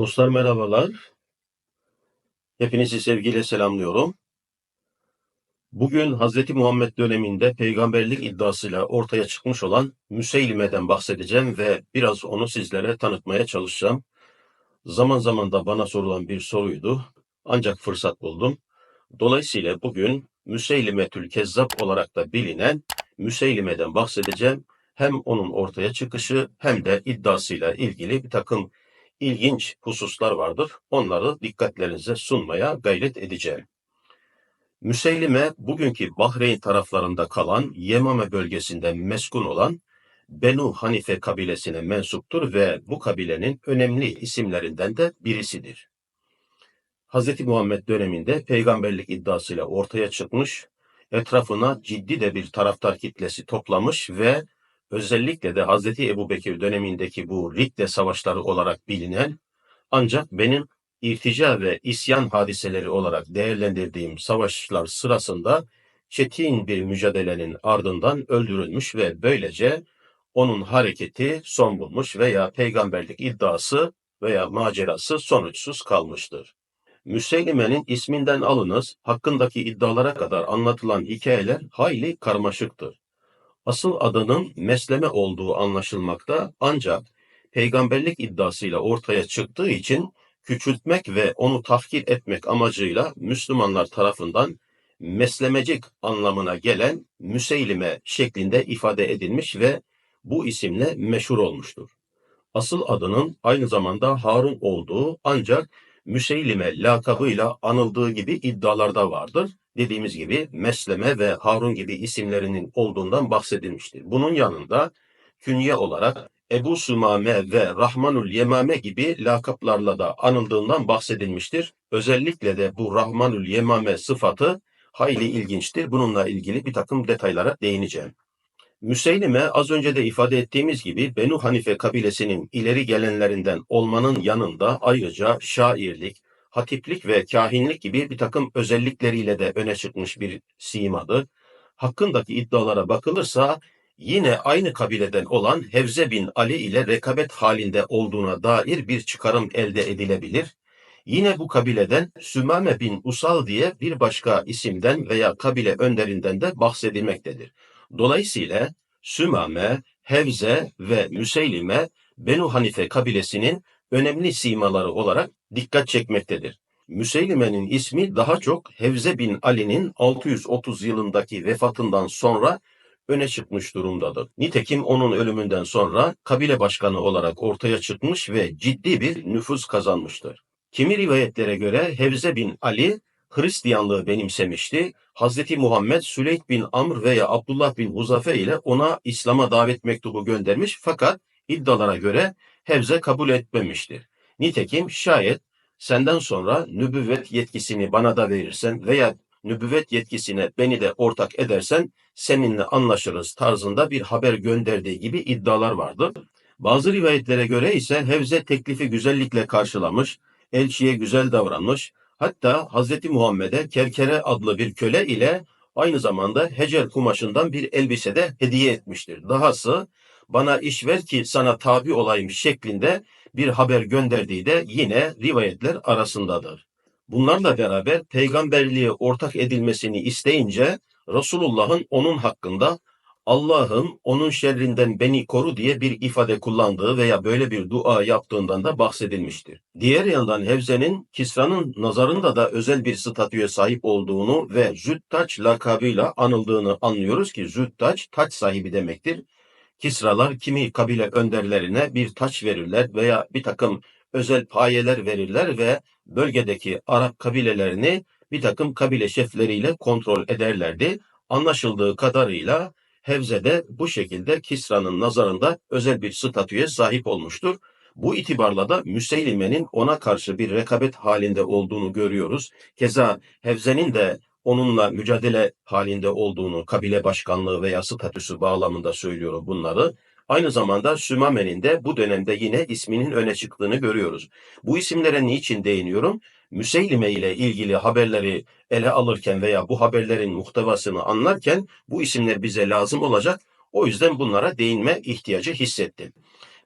Dostlar merhabalar. Hepinizi sevgiyle selamlıyorum. Bugün Hz. Muhammed döneminde peygamberlik iddiasıyla ortaya çıkmış olan Müseylime'den bahsedeceğim ve biraz onu sizlere tanıtmaya çalışacağım. Zaman zaman da bana sorulan bir soruydu. Ancak fırsat buldum. Dolayısıyla bugün Müseylimetül Kezzab olarak da bilinen Müseylime'den bahsedeceğim. Hem onun ortaya çıkışı hem de iddiasıyla ilgili bir takım ilginç hususlar vardır. Onları dikkatlerinize sunmaya gayret edeceğim. Müseylime bugünkü Bahreyn taraflarında kalan Yemame bölgesinde meskun olan Benu Hanife kabilesine mensuptur ve bu kabilenin önemli isimlerinden de birisidir. Hz. Muhammed döneminde peygamberlik iddiasıyla ortaya çıkmış, etrafına ciddi de bir taraftar kitlesi toplamış ve özellikle de Hz. Ebu Bekir dönemindeki bu Ridde savaşları olarak bilinen ancak benim irtica ve isyan hadiseleri olarak değerlendirdiğim savaşlar sırasında çetin bir mücadelenin ardından öldürülmüş ve böylece onun hareketi son bulmuş veya peygamberlik iddiası veya macerası sonuçsuz kalmıştır. Müseylime'nin isminden alınız, hakkındaki iddialara kadar anlatılan hikayeler hayli karmaşıktır. Asıl adının Mesleme olduğu anlaşılmakta ancak peygamberlik iddiasıyla ortaya çıktığı için küçültmek ve onu tahkir etmek amacıyla Müslümanlar tarafından meslemecik anlamına gelen Müseylime şeklinde ifade edilmiş ve bu isimle meşhur olmuştur. Asıl adının aynı zamanda Harun olduğu ancak Müseylime lakabıyla anıldığı gibi iddialarda vardır. Dediğimiz gibi Mesleme ve Harun gibi isimlerinin olduğundan bahsedilmiştir. Bunun yanında künye olarak Ebu Sümame ve Rahmanul Yemame gibi lakaplarla da anıldığından bahsedilmiştir. Özellikle de bu Rahmanul Yemame sıfatı hayli ilginçtir. Bununla ilgili bir takım detaylara değineceğim. Müseylime az önce de ifade ettiğimiz gibi Benu Hanife kabilesinin ileri gelenlerinden olmanın yanında ayrıca şairlik, hatiplik ve kahinlik gibi bir takım özellikleriyle de öne çıkmış bir simadır. Hakkındaki iddialara bakılırsa yine aynı kabileden olan Hevze bin Ali ile rekabet halinde olduğuna dair bir çıkarım elde edilebilir. Yine bu kabileden Sümame bin Usal diye bir başka isimden veya kabile önderinden de bahsedilmektedir. Dolayısıyla Sümame, Hevze ve Müseylime Benu Hanife kabilesinin önemli simaları olarak dikkat çekmektedir. Müseylime'nin ismi daha çok Hevze bin Ali'nin 630 yılındaki vefatından sonra öne çıkmış durumdadır. Nitekim onun ölümünden sonra kabile başkanı olarak ortaya çıkmış ve ciddi bir nüfuz kazanmıştır. Kimi rivayetlere göre Hevze bin Ali Hristiyanlığı benimsemişti. Hazreti Muhammed Süleyt bin Amr veya Abdullah bin Huzafe ile ona İslam'a davet mektubu göndermiş fakat iddialara göre Hevze kabul etmemiştir. Nitekim şayet senden sonra nübüvvet yetkisini bana da verirsen veya nübüvvet yetkisine beni de ortak edersen seninle anlaşırız tarzında bir haber gönderdiği gibi iddialar vardı. Bazı rivayetlere göre ise Hevze teklifi güzellikle karşılamış, elçiye güzel davranmış, hatta Hazreti Muhammed'e Kerkere adlı bir köle ile aynı zamanda Hecer kumaşından bir elbise de hediye etmiştir. Dahası bana iş ver ki sana tabi olayım şeklinde bir haber gönderdiği de yine rivayetler arasındadır. Bunlarla beraber peygamberliğe ortak edilmesini isteyince Resulullah'ın onun hakkında Allah'ım onun şerrinden beni koru diye bir ifade kullandığı veya böyle bir dua yaptığından da bahsedilmiştir. Diğer yandan Hevze'nin Kisra'nın nazarında da özel bir statüye sahip olduğunu ve Züttaç lakabıyla anıldığını anlıyoruz ki Züttaç taç sahibi demektir. Kisralar kimi kabile önderlerine bir taç verirler veya bir takım özel payeler verirler ve bölgedeki Arap kabilelerini bir takım kabile şefleriyle kontrol ederlerdi. Anlaşıldığı kadarıyla Hevze de bu şekilde Kisra'nın nazarında özel bir statüye sahip olmuştur. Bu itibarla da Müseylime'nin ona karşı bir rekabet halinde olduğunu görüyoruz. Keza Hevze'nin de onunla mücadele halinde olduğunu, kabile başkanlığı veya statüsü bağlamında söylüyorum bunları. Aynı zamanda Sümame'nin de bu dönemde yine isminin öne çıktığını görüyoruz. Bu isimlere niçin değiniyorum? Müseylime ile ilgili haberleri ele alırken veya bu haberlerin muhtevasını anlarken bu isimler bize lazım olacak. O yüzden bunlara değinme ihtiyacı hissettim.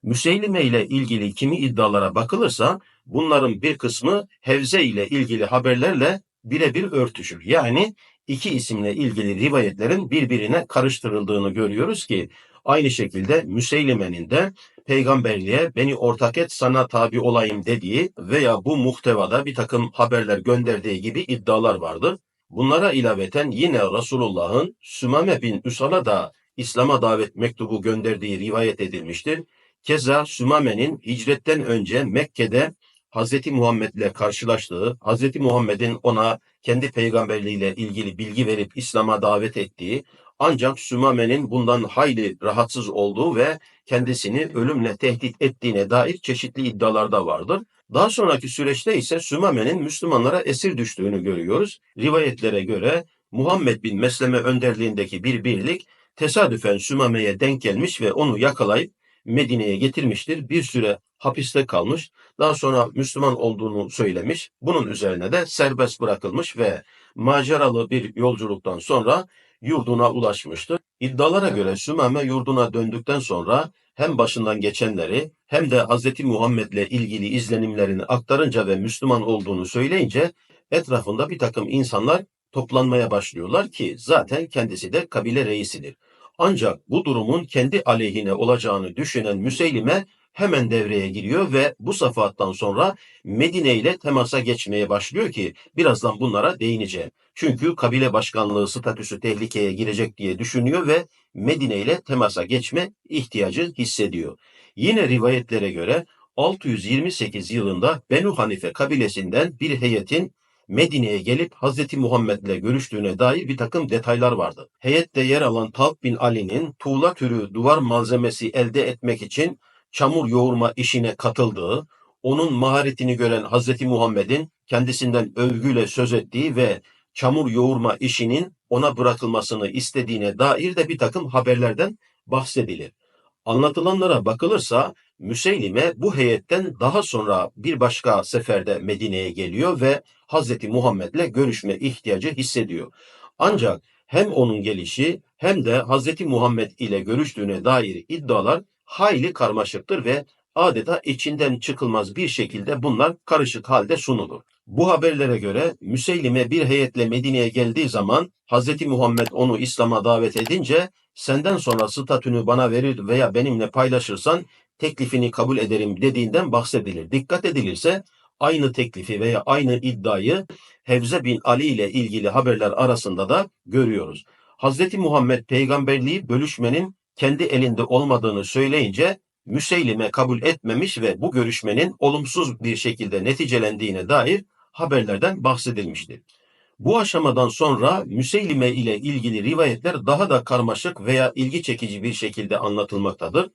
Müseylime ile ilgili kimi iddialara bakılırsa bunların bir kısmı Hevze ile ilgili haberlerle birebir örtüşür. Yani iki isimle ilgili rivayetlerin birbirine karıştırıldığını görüyoruz ki aynı şekilde Müseylime'nin de peygamberliğe beni ortak et sana tabi olayım dediği veya bu muhtevada bir takım haberler gönderdiği gibi iddialar vardır. Bunlara ilaveten yine Resulullah'ın Sümame bin Üsal'a da İslam'a davet mektubu gönderdiği rivayet edilmiştir. Keza Sümame'nin hicretten önce Mekke'de Hz. Muhammed'le karşılaştığı, Hz. Muhammed'in ona kendi peygamberliğiyle ilgili bilgi verip İslam'a davet ettiği, ancak Sümame'nin bundan hayli rahatsız olduğu ve kendisini ölümle tehdit ettiğine dair çeşitli iddialar da vardır. Daha sonraki süreçte ise Sümame'nin Müslümanlara esir düştüğünü görüyoruz. Rivayetlere göre Muhammed bin Mesleme önderliğindeki bir birlik tesadüfen Sümame'ye denk gelmiş ve onu yakalayıp Medine'ye getirmiştir. Bir süre hapiste kalmış. Daha sonra Müslüman olduğunu söylemiş. Bunun üzerine de serbest bırakılmış ve maceralı bir yolculuktan sonra yurduna ulaşmıştır. İddialara göre Sümame yurduna döndükten sonra hem başından geçenleri hem de Hz. Muhammed'le ilgili izlenimlerini aktarınca ve Müslüman olduğunu söyleyince etrafında bir takım insanlar toplanmaya başlıyorlar ki zaten kendisi de kabile reisidir. Ancak bu durumun kendi aleyhine olacağını düşünen Müseylime hemen devreye giriyor ve bu safattan sonra Medine ile temasa geçmeye başlıyor ki birazdan bunlara değineceğim. Çünkü kabile başkanlığı statüsü tehlikeye girecek diye düşünüyor ve Medine ile temasa geçme ihtiyacı hissediyor. Yine rivayetlere göre 628 yılında Benu Hanife kabilesinden bir heyetin Medine'ye gelip Hz. Muhammed'le görüştüğüne dair bir takım detaylar vardı. Heyette yer alan Talp bin Ali'nin tuğla türü duvar malzemesi elde etmek için çamur yoğurma işine katıldığı, onun maharetini gören Hz. Muhammed'in kendisinden övgüyle söz ettiği ve çamur yoğurma işinin ona bırakılmasını istediğine dair de bir takım haberlerden bahsedilir. Anlatılanlara bakılırsa Müseylime bu heyetten daha sonra bir başka seferde Medine'ye geliyor ve Hz. Muhammed'le görüşme ihtiyacı hissediyor. Ancak hem onun gelişi hem de Hz. Muhammed ile görüştüğüne dair iddialar hayli karmaşıktır ve adeta içinden çıkılmaz bir şekilde bunlar karışık halde sunulur. Bu haberlere göre Müseylime bir heyetle Medine'ye geldiği zaman Hz. Muhammed onu İslam'a davet edince senden sonra statünü bana verir veya benimle paylaşırsan teklifini kabul ederim dediğinden bahsedilir. Dikkat edilirse aynı teklifi veya aynı iddiayı Hevze bin Ali ile ilgili haberler arasında da görüyoruz. Hz. Muhammed peygamberliği bölüşmenin kendi elinde olmadığını söyleyince Müseylime kabul etmemiş ve bu görüşmenin olumsuz bir şekilde neticelendiğine dair haberlerden bahsedilmiştir. Bu aşamadan sonra Müseylime ile ilgili rivayetler daha da karmaşık veya ilgi çekici bir şekilde anlatılmaktadır.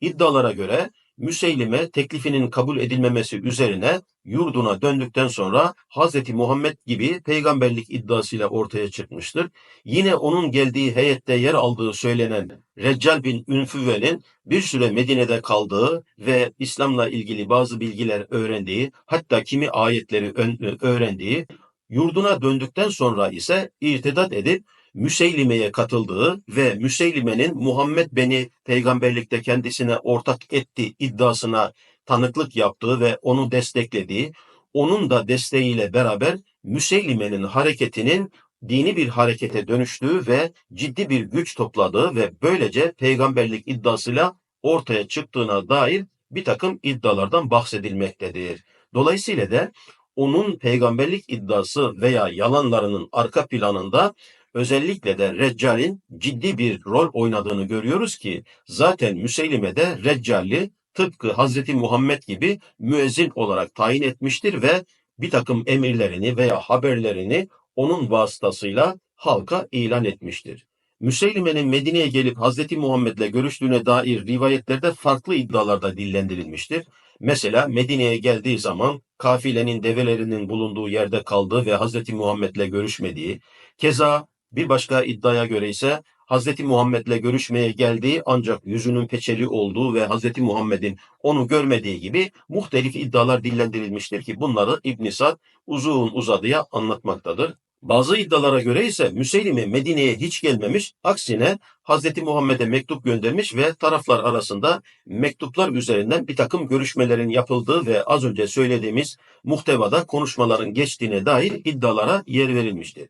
İddialara göre Müseylime teklifinin kabul edilmemesi üzerine yurduna döndükten sonra Hz. Muhammed gibi peygamberlik iddiasıyla ortaya çıkmıştır. Yine onun geldiği heyette yer aldığı söylenen Reccal bin Ünfüve'nin bir süre Medine'de kaldığı ve İslam'la ilgili bazı bilgiler öğrendiği, hatta kimi ayetleri öğrendiği, yurduna döndükten sonra ise irtidat edip Müseylime'ye katıldığı ve Müseylime'nin Muhammed beni peygamberlikte kendisine ortak etti iddiasına tanıklık yaptığı ve onu desteklediği, onun da desteğiyle beraber Müseylime'nin hareketinin dini bir harekete dönüştüğü ve ciddi bir güç topladığı ve böylece peygamberlik iddiasıyla ortaya çıktığına dair bir takım iddialardan bahsedilmektedir. Dolayısıyla da onun peygamberlik iddiası veya yalanlarının arka planında özellikle de Reccal'in ciddi bir rol oynadığını görüyoruz ki zaten Müseylime de Reccal'i tıpkı Hazreti Muhammed gibi müezzin olarak tayin etmiştir ve bir takım emirlerini veya haberlerini onun vasıtasıyla halka ilan etmiştir. Müseylime'nin Medine'ye gelip Hazreti Muhammed'le görüştüğüne dair rivayetlerde farklı iddialarda dillendirilmiştir. Mesela Medine'ye geldiği zaman kafilenin develerinin bulunduğu yerde kaldığı ve Hazreti Muhammed'le görüşmediği, keza bir başka iddiaya göre ise Hz. Muhammed'le görüşmeye geldiği ancak yüzünün peçeli olduğu ve Hz. Muhammed'in onu görmediği gibi muhtelif iddialar dillendirilmiştir ki bunları İbn Sad uzun uzadıya anlatmaktadır. Bazı iddialara göre ise Müseylime Medine'ye hiç gelmemiş, aksine Hz. Muhammed'e mektup göndermiş ve taraflar arasında mektuplar üzerinden bir takım görüşmelerin yapıldığı ve az önce söylediğimiz muhtevada konuşmaların geçtiğine dair iddialara yer verilmiştir.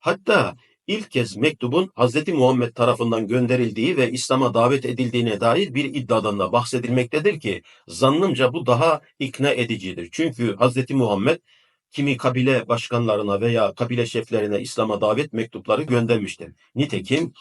Hatta ilk kez mektubun Hz. Muhammed tarafından gönderildiği ve İslam'a davet edildiğine dair bir iddiadan da bahsedilmektedir ki zannımca bu daha ikna edicidir. Çünkü Hz. Muhammed kimi kabile başkanlarına veya kabile şeflerine İslam'a davet mektupları göndermiştir. Nitekim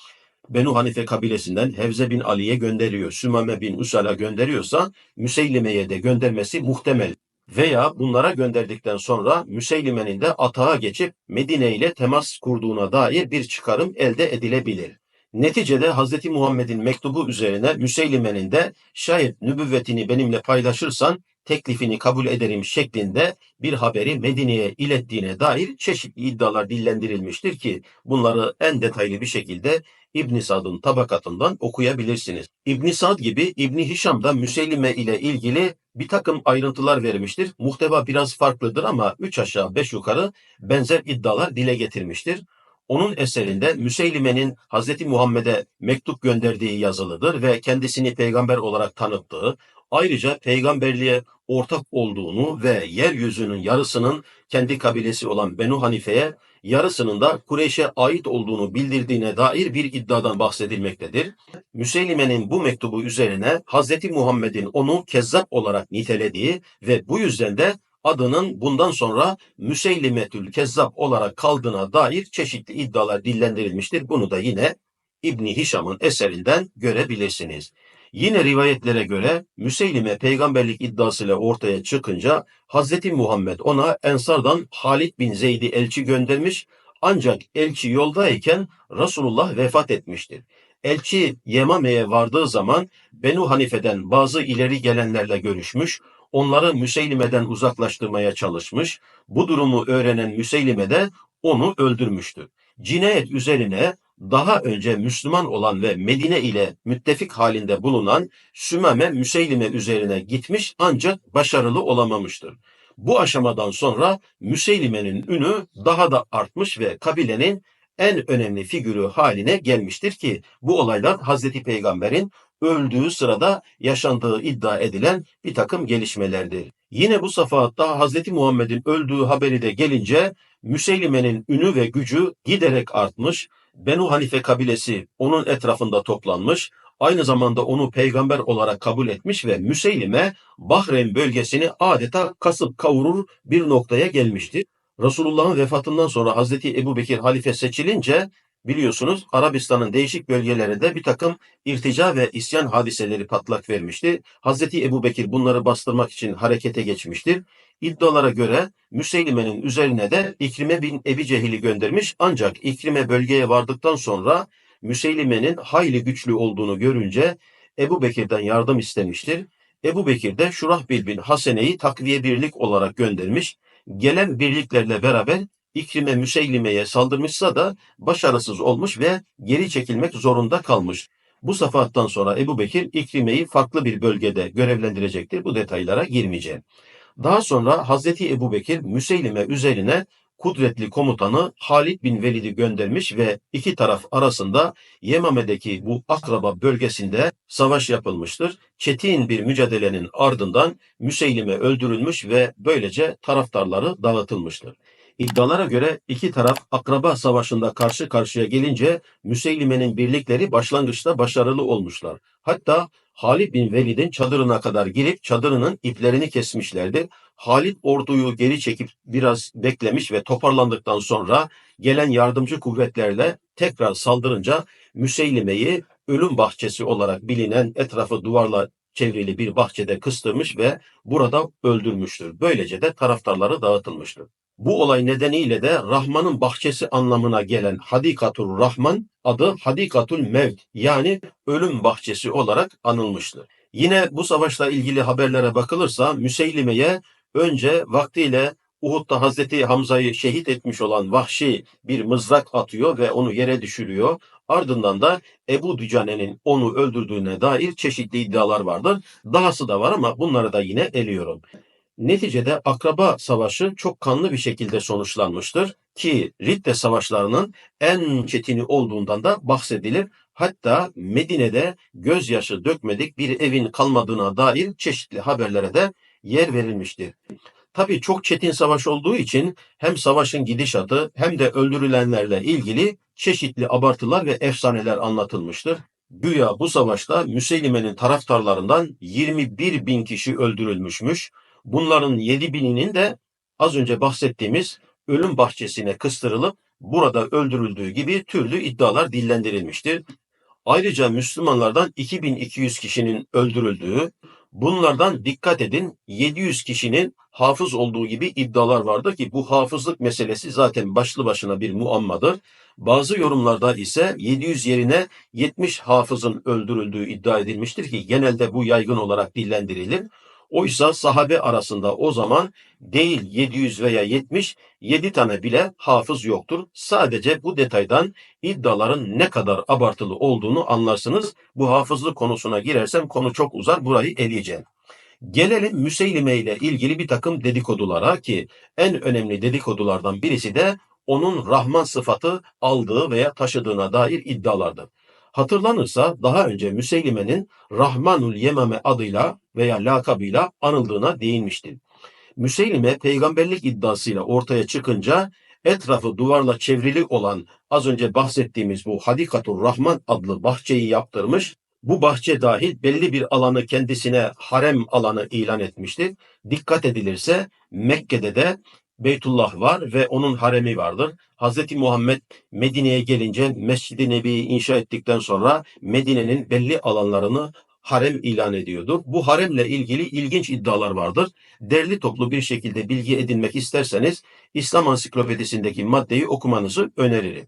Benu Hanife kabilesinden Hevze bin Ali'ye gönderiyor, Sümame bin Usal'a gönderiyorsa Müseylime'ye de göndermesi muhtemel. Veya bunlara gönderdikten sonra Müseylime'nin de atağa geçip Medine ile temas kurduğuna dair bir çıkarım elde edilebilir. Neticede Hz. Muhammed'in mektubu üzerine Müseylime'nin de şayet nübüvvetini benimle paylaşırsan teklifini kabul ederim şeklinde bir haberi Medine'ye ilettiğine dair çeşitli iddialar dillendirilmiştir ki bunları en detaylı bir şekilde İbn Sad'ın tabakatından okuyabilirsiniz. İbn Sad gibi İbn Hişam da Müseylime ile ilgili bir takım ayrıntılar vermiştir. Muhteva biraz farklıdır ama üç aşağı beş yukarı benzer iddialar dile getirmiştir. Onun eserinde Müseylime'nin Hz. Muhammed'e mektup gönderdiği yazılıdır ve kendisini peygamber olarak tanıttığı, ayrıca peygamberliğe ortak olduğunu ve yeryüzünün yarısının kendi kabilesi olan Benu Hanife'ye, yarısının da Kureyş'e ait olduğunu bildirdiğine dair bir iddiadan bahsedilmektedir. Müseylime'nin bu mektubu üzerine Hz. Muhammed'in onu kezzap olarak nitelediği ve bu yüzden de adının bundan sonra Müseylimetül Kezzab olarak kaldığına dair çeşitli iddialar dillendirilmiştir. Bunu da yine İbni Hişam'ın eserinden görebilirsiniz. Yine rivayetlere göre Müseylime peygamberlik iddiasıyla ortaya çıkınca Hz. Muhammed ona Ensardan Halid bin Zeyd'i elçi göndermiş ancak elçi yoldayken Resulullah vefat etmiştir. Elçi Yemame'ye vardığı zaman Benu Hanife'den bazı ileri gelenlerle görüşmüş, onları Müseylime'den uzaklaştırmaya çalışmış. Bu durumu öğrenen Müseylime de onu öldürmüştü. Cinayet üzerine daha önce Müslüman olan ve Medine ile müttefik halinde bulunan Sümeme Müseylime üzerine gitmiş ancak başarılı olamamıştır. Bu aşamadan sonra Müseylime'nin ünü daha da artmış ve kabilenin en önemli figürü haline gelmiştir ki bu olaylar Hazreti Peygamber'in öldüğü sırada yaşandığı iddia edilen bir takım gelişmelerdir. Yine bu safahatta Hazreti Muhammed'in öldüğü haberi de gelince Müseylime'nin ünü ve gücü giderek artmış, Benu Hanife kabilesi onun etrafında toplanmış, aynı zamanda onu peygamber olarak kabul etmiş ve Müseylime Bahreyn bölgesini adeta kasıp kavurur bir noktaya gelmişti. Resulullah'ın vefatından sonra Hazreti Ebu Bekir halife seçilince biliyorsunuz Arabistan'ın değişik bölgelerinde bir takım irtica ve isyan hadiseleri patlak vermişti. Hazreti Ebu Bekir bunları bastırmak için harekete geçmiştir. İddialara göre Müseylime'nin üzerine de İkrime bin Ebi Cehil'i göndermiş ancak İkrime bölgeye vardıktan sonra Müseylime'nin hayli güçlü olduğunu görünce Ebu Bekir'den yardım istemiştir. Ebu Bekir de Şurahbil bin Hasene'yi takviye birlik olarak göndermiş. Gelen birliklerle beraber İkrime Müseylime'ye saldırmışsa da başarısız olmuş ve geri çekilmek zorunda kalmış. Bu safahattan sonra Ebu Bekir İkrime'yi farklı bir bölgede görevlendirecektir. Bu detaylara girmeyeceğim. Daha sonra Hazreti Ebu Bekir Müseylime üzerine kudretli komutanı Halid bin Velid'i göndermiş ve iki taraf arasında Yemame'deki bu akraba bölgesinde savaş yapılmıştır. Çetin bir mücadelenin ardından Müseylime öldürülmüş ve böylece taraftarları dağıtılmıştır. İddialara göre iki taraf akraba savaşında karşı karşıya gelince Müseylime'nin birlikleri başlangıçta başarılı olmuşlar. Hatta Halid bin Velid'in çadırına kadar girip çadırının iplerini kesmişlerdi. Halid orduyu geri çekip biraz beklemiş ve toparlandıktan sonra gelen yardımcı kuvvetlerle tekrar saldırınca Müseylime'yi ölüm bahçesi olarak bilinen etrafı duvarla çevrili bir bahçede kıstırmış ve burada öldürmüştür. Böylece de taraftarları dağıtılmıştır. Bu olay nedeniyle de Rahman'ın bahçesi anlamına gelen Hadikatul Rahman adı Hadikatul Mevt yani ölüm bahçesi olarak anılmıştır. Yine bu savaşla ilgili haberlere bakılırsa Müseylime'ye önce vaktiyle Uhud'da Hazreti Hamza'yı şehit etmiş olan Vahşi bir mızrak atıyor ve onu yere düşürüyor. Ardından da Ebu Dücane'nin onu öldürdüğüne dair çeşitli iddialar vardır. Dahası da var ama bunları da yine eliyorum. Neticede akraba savaşı çok kanlı bir şekilde sonuçlanmıştır ki Ridde savaşlarının en çetini olduğundan da bahsedilir. Hatta Medine'de gözyaşı dökmedik bir evin kalmadığına dair çeşitli haberlere de yer verilmiştir. Tabii çok çetin savaş olduğu için hem savaşın gidişatı hem de öldürülenlerle ilgili çeşitli abartılar ve efsaneler anlatılmıştır. Güya bu savaşta Müseylime'nin taraftarlarından 21 bin kişi öldürülmüşmüş. Bunların 7 bininin de az önce bahsettiğimiz ölüm bahçesine kıstırılıp burada öldürüldüğü gibi türlü iddialar dillendirilmiştir. Ayrıca Müslümanlardan 2200 kişinin öldürüldüğü, bunlardan dikkat edin 700 kişinin hafız olduğu gibi iddialar vardı ki bu hafızlık meselesi zaten başlı başına bir muammadır. Bazı yorumlarda ise 700 yerine 70 hafızın öldürüldüğü iddia edilmiştir ki genelde bu yaygın olarak dillendirilir. Oysa sahabe arasında o zaman değil 700 veya 70, 7 tane bile hafız yoktur. Sadece bu detaydan iddiaların ne kadar abartılı olduğunu anlarsınız. Bu hafızlık konusuna girersem konu çok uzar, burayı eleyeceğim. Gelelim Müseylime ile ilgili bir takım dedikodulara ki en önemli dedikodulardan birisi de onun Rahman sıfatı aldığı veya taşıdığına dair iddialardır. Hatırlanırsa daha önce Müseylime'nin Rahmanul Yemame adıyla veya lakabıyla anıldığına değinmişti. Müseylime peygamberlik iddiasıyla ortaya çıkınca etrafı duvarla çevrili olan az önce bahsettiğimiz bu Hadikatur Rahman adlı bahçeyi yaptırmış. Bu bahçe dahil belli bir alanı kendisine harem alanı ilan etmiştir. Dikkat edilirse Mekke'de de Beytullah var ve onun haremi vardır. Hz. Muhammed Medine'ye gelince Mescid-i Nebi'yi inşa ettikten sonra Medine'nin belli alanlarını harem ilan ediyordu. Bu haremle ilgili ilginç iddialar vardır. Derli toplu bir şekilde bilgi edinmek isterseniz İslam Ansiklopedisindeki maddeyi okumanızı öneririm.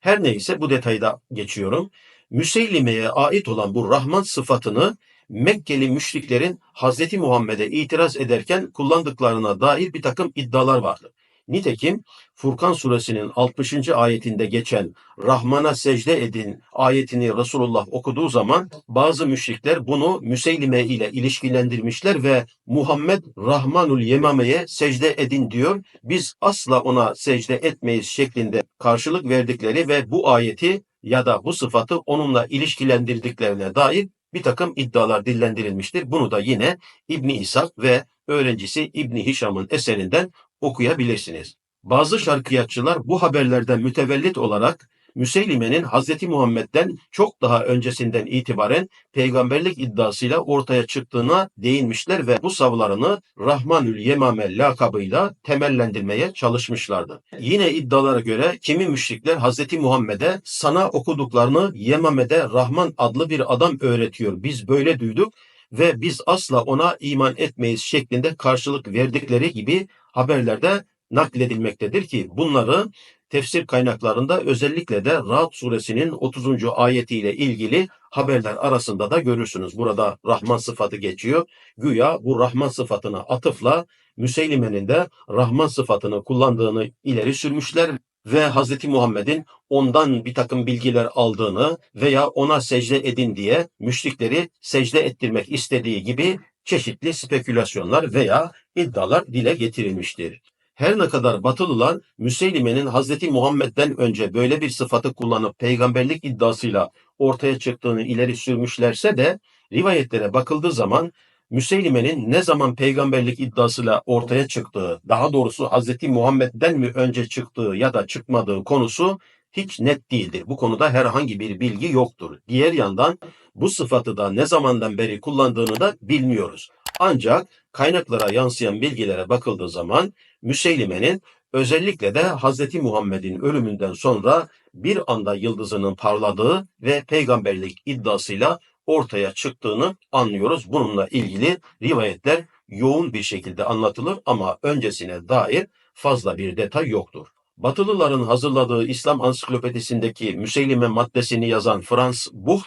Her neyse bu detayda geçiyorum. Müseylime'ye ait olan bu Rahman sıfatını Mekkeli müşriklerin Hazreti Muhammed'e itiraz ederken kullandıklarına dair bir takım iddialar vardı. Nitekim Furkan suresinin 60. ayetinde geçen Rahman'a secde edin ayetini Resulullah okuduğu zaman bazı müşrikler bunu Müseylime ile ilişkilendirmişler ve Muhammed Rahmanul Yemame'ye secde edin diyor. Biz asla ona secde etmeyiz şeklinde karşılık verdikleri ve bu ayeti ya da bu sıfatı onunla ilişkilendirdiklerine dair bir takım iddialar dillendirilmiştir. Bunu da yine İbni İshak ve öğrencisi İbni Hişam'ın eserinden okuyabilirsiniz. Bazı şarkıyatçılar bu haberlerden mütevellit olarak Müseylime'nin Hz. Muhammed'den çok daha öncesinden itibaren peygamberlik iddiasıyla ortaya çıktığına değinmişler ve bu savlarını Rahmanül Yemame lakabıyla temellendirmeye çalışmışlardı. Yine iddialara göre kimi müşrikler Hz. Muhammed'e sana okuduklarını Yemame'de Rahman adlı bir adam öğretiyor. Biz böyle duyduk ve biz asla ona iman etmeyiz şeklinde karşılık verdikleri gibi haberlerde nakledilmektedir ki bunları tefsir kaynaklarında özellikle de Ra'd suresinin 30. ayetiyle ilgili haberler arasında da görürsünüz. Burada Rahman sıfatı geçiyor. Güya bu Rahman sıfatına atıfla Müseylime'nin de Rahman sıfatını kullandığını ileri sürmüşler ve Hz. Muhammed'in ondan bir takım bilgiler aldığını veya ona secde edin diye müşrikleri secde ettirmek istediği gibi çeşitli spekülasyonlar veya iddialar dile getirilmiştir. Her ne kadar Batılılar Müseylime'nin Hazreti Muhammed'den önce böyle bir sıfatı kullanıp peygamberlik iddiasıyla ortaya çıktığını ileri sürmüşlerse de rivayetlere bakıldığı zaman Müseylime'nin ne zaman peygamberlik iddiasıyla ortaya çıktığı, daha doğrusu Hazreti Muhammed'den mi önce çıktığı ya da çıkmadığı konusu hiç net değildir. Bu konuda herhangi bir bilgi yoktur. Diğer yandan bu sıfatı da ne zamandan beri kullandığını da bilmiyoruz. Ancak kaynaklara yansıyan bilgilere bakıldığı zaman Müseylime'nin özellikle de Hazreti Muhammed'in ölümünden sonra bir anda yıldızının parladığı ve peygamberlik iddiasıyla ortaya çıktığını anlıyoruz. Bununla ilgili rivayetler yoğun bir şekilde anlatılır ama öncesine dair fazla bir detay yoktur. Batılıların hazırladığı İslam ansiklopedisindeki Müseylime maddesini yazan Frans Buch,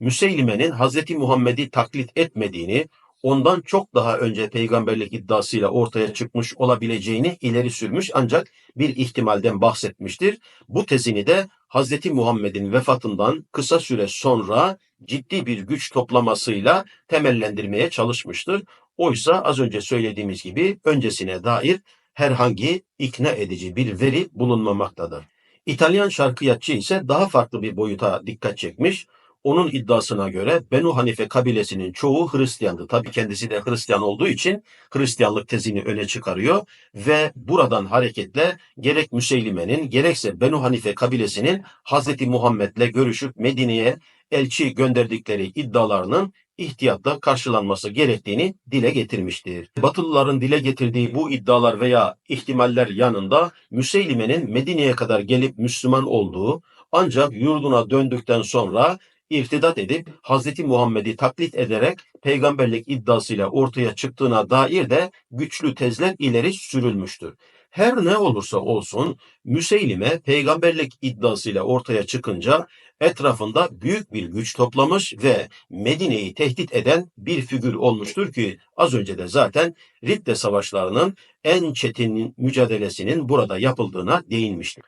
Müseylime'nin Hazreti Muhammed'i taklit etmediğini, ondan çok daha önce peygamberlik iddiasıyla ortaya çıkmış olabileceğini ileri sürmüş ancak bir ihtimalden bahsetmiştir. Bu tezini de Hz. Muhammed'in vefatından kısa süre sonra ciddi bir güç toplamasıyla temellendirmeye çalışmıştır. Oysa az önce söylediğimiz gibi öncesine dair herhangi ikna edici bir veri bulunmamaktadır. İtalyan şarkıyatçı ise daha farklı bir boyuta dikkat çekmiş. Onun iddiasına göre Benu Hanife kabilesinin çoğu Hristiyandı. Tabii kendisi de Hristiyan olduğu için Hristiyanlık tezini öne çıkarıyor ve buradan hareketle gerek Müseylime'nin gerekse Benu Hanife kabilesinin Hazreti Muhammed'le görüşüp Medine'ye elçi gönderdikleri iddialarının ihtiyatla karşılanması gerektiğini dile getirmiştir. Batılıların dile getirdiği bu iddialar veya ihtimaller yanında Müseylime'nin Medine'ye kadar gelip Müslüman olduğu ancak yurduna döndükten sonra irtidat edip Hazreti Muhammed'i taklit ederek peygamberlik iddiasıyla ortaya çıktığına dair de güçlü tezler ileri sürülmüştür. Her ne olursa olsun Müseylime peygamberlik iddiasıyla ortaya çıkınca etrafında büyük bir güç toplamış ve Medine'yi tehdit eden bir figür olmuştur ki az önce de zaten Ridde savaşlarının en çetin mücadelesinin burada yapıldığına değinmiştik.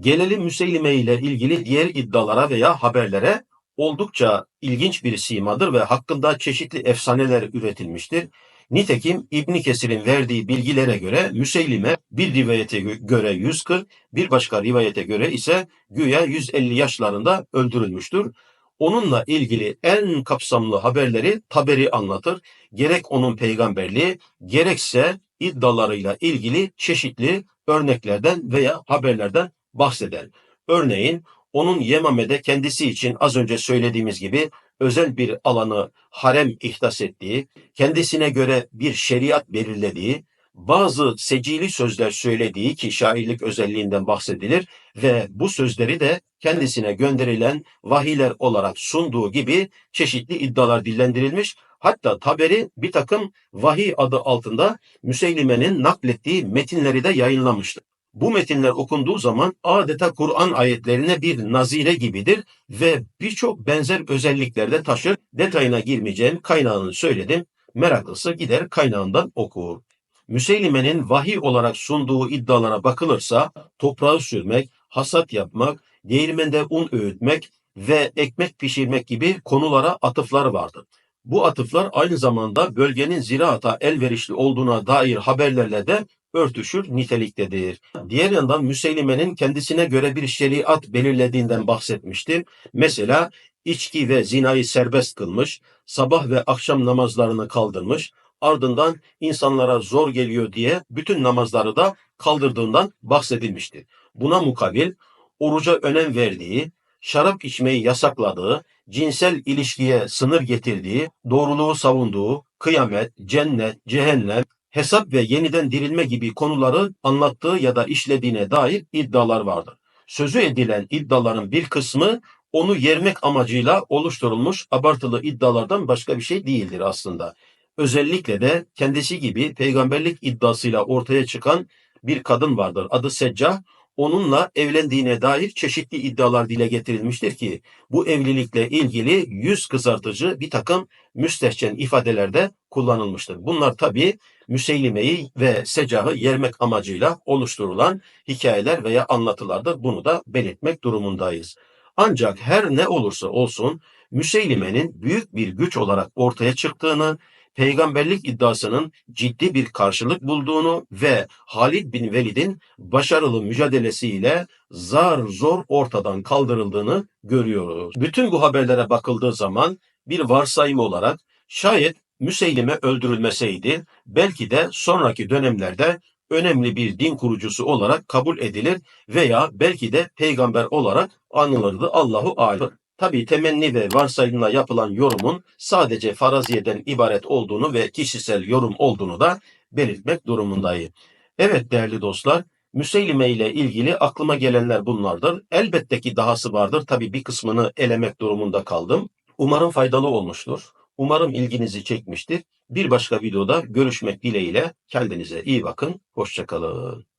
Gelelim Müseylime ile ilgili diğer iddialara veya haberlere oldukça ilginç bir simadır ve hakkında çeşitli efsaneler üretilmiştir. Nitekim İbni Kesir'in verdiği bilgilere göre Müseylime bir rivayete göre 140, bir başka rivayete göre ise güya 150 yaşlarında öldürülmüştür. Onunla ilgili en kapsamlı haberleri Taberi anlatır. Gerek onun peygamberliği gerekse iddialarıyla ilgili çeşitli örneklerden veya haberlerden bahseder. Örneğin onun Yemame'de kendisi için az önce söylediğimiz gibi özel bir alanı harem ihdas ettiği, kendisine göre bir şeriat belirlediği, bazı secili sözler söylediği ki şairlik özelliğinden bahsedilir ve bu sözleri de kendisine gönderilen vahiyler olarak sunduğu gibi çeşitli iddialar dillendirilmiş. Hatta Taberi bir takım vahiy adı altında Müseylime'nin naklettiği metinleri de yayınlamıştır. Bu metinler okunduğu zaman adeta Kur'an ayetlerine bir nazire gibidir ve birçok benzer özelliklerde taşır. Detayına girmeyeceğim, kaynağını söyledim. Meraklısı gider kaynağından okur. Müseylime'nin vahiy olarak sunduğu iddialara bakılırsa toprağı sürmek, hasat yapmak, değirmende un öğütmek ve ekmek pişirmek gibi konulara atıflar vardır. Bu atıflar aynı zamanda bölgenin ziraata elverişli olduğuna dair haberlerle de örtüşür niteliktedir. Diğer yandan Müseylime'nin kendisine göre bir şeriat belirlediğinden bahsetmiştim. Mesela içki ve zinayı serbest kılmış, sabah ve akşam namazlarını kaldırmış, ardından insanlara zor geliyor diye bütün namazları da kaldırdığından bahsedilmiştir. Buna mukabil oruca önem verdiği, şarap içmeyi yasakladığı, cinsel ilişkiye sınır getirdiği, doğruluğu savunduğu, kıyamet, cennet, cehennem, hesap ve yeniden dirilme gibi konuları anlattığı ya da işlediğine dair iddialar vardır. Sözü edilen iddiaların bir kısmı onu yermek amacıyla oluşturulmuş abartılı iddialardan başka bir şey değildir aslında. Özellikle de kendisi gibi peygamberlik iddiasıyla ortaya çıkan bir kadın vardır. Adı Seccah onunla evlendiğine dair çeşitli iddialar dile getirilmiştir ki bu evlilikle ilgili yüz kızartıcı bir takım müstehcen ifadelerde kullanılmıştır. Bunlar tabi Müseylime'yi ve Secah'ı yermek amacıyla oluşturulan hikayeler veya anlatılardır. Bunu da belirtmek durumundayız. Ancak her ne olursa olsun Müseylime'nin büyük bir güç olarak ortaya çıktığını peygamberlik iddiasının ciddi bir karşılık bulduğunu ve Halid bin Velid'in başarılı mücadelesiyle zar zor ortadan kaldırıldığını görüyoruz. Bütün bu haberlere bakıldığı zaman bir varsayım olarak şayet Müseylime öldürülmeseydi belki de sonraki dönemlerde önemli bir din kurucusu olarak kabul edilir veya belki de peygamber olarak anılırdı Allahu alem. Tabi temenni ve varsayımla yapılan yorumun sadece faraziyeden ibaret olduğunu ve kişisel yorum olduğunu da belirtmek durumundayım. Evet değerli dostlar, Müseylime ile ilgili aklıma gelenler bunlardır. Elbette ki dahası vardır. Tabi bir kısmını elemek durumunda kaldım. Umarım faydalı olmuştur. Umarım ilginizi çekmiştir. Bir başka videoda görüşmek dileğiyle kendinize iyi bakın. Hoşçakalın.